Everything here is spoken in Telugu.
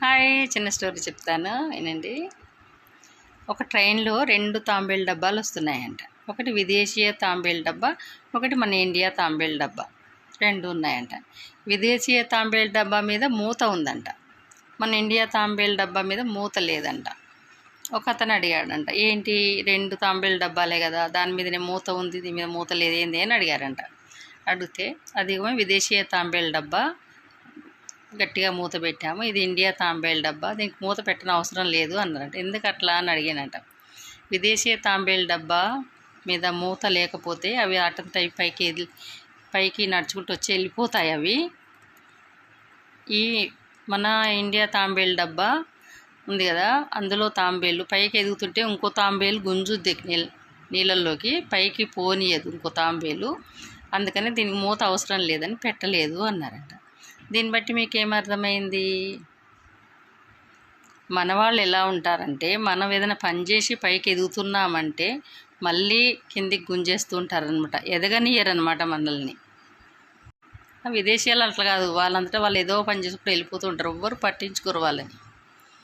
హాయ్ చిన్న స్టోరీ చెప్తాను. వినండి. ఒక ట్రైన్లో రెండు తాంబేలు డబ్బాలు వస్తున్నాయంట. ఒకటి విదేశీయ తాంబేలు డబ్బా ఒకటి మన ఇండియా తాంబేలు డబ్బా. రెండు ఉన్నాయంట. విదేశీయ తాంబేలు డబ్బా మీద మూత ఉందంట. మన ఇండియా తాంబేలు డబ్బా మీద మూత లేదంట. ఒక అతను అడిగాడంట ఏంటి రెండు తాంబేలు డబ్బాలే కదా దాని మీదనే మూత ఉంది దీని మీద మూత లేదు ఏంది? అని అడిగారంట. అడిగితే అది విదేశీయ తాంబేలు డబ్బా గట్టిగా మూత పెట్టాము. ఇది ఇండియా తాంబేలు డబ్బా. దీనికి మూత పెట్టిన అవసరం లేదు అన్నారంట. ఎందుకు అట్లా అని అడిగానట. విదేశీయ తాంబేలు డబ్బా మీద మూత లేకపోతే అవి అటంతా పైకి పైకి నడుచుకుంటూ వచ్చి వెళ్ళిపోతాయి అవి. ఈ మన ఇండియా తాంబేలు డబ్బా ఉంది కదా అందులో తాంబేలు. పైకి ఎదుగుతుంటే ఇంకో తాంబేలు గుంజుద్ది నీళ్ళ నీళ్ళల్లోకి పైకి పోనీయదు ఇంకో తాంబేలు. అందుకని దీనికి మూత అవసరం లేదని పెట్టలేదు అన్నారంట. దీన్ని బట్టి మీకు ఏమర్థమైంది మన వాళ్ళు ఎలా ఉంటారంటే మనం ఏదైనా పని చేసి పైకి ఎదుగుతున్నామంటే మళ్ళీ కిందికి గుంజేస్తూ ఉంటారనమాట ఎదగనియరనమాట మనల్ని. విదేశీయాలు అట్లా కాదు. వాళ్ళంతటా వాళ్ళు ఏదో పని చేసుకుంటూ వెళ్ళిపోతూ ఉంటారు. ఎవ్వరు పట్టించుకోరు వాళ్ళని.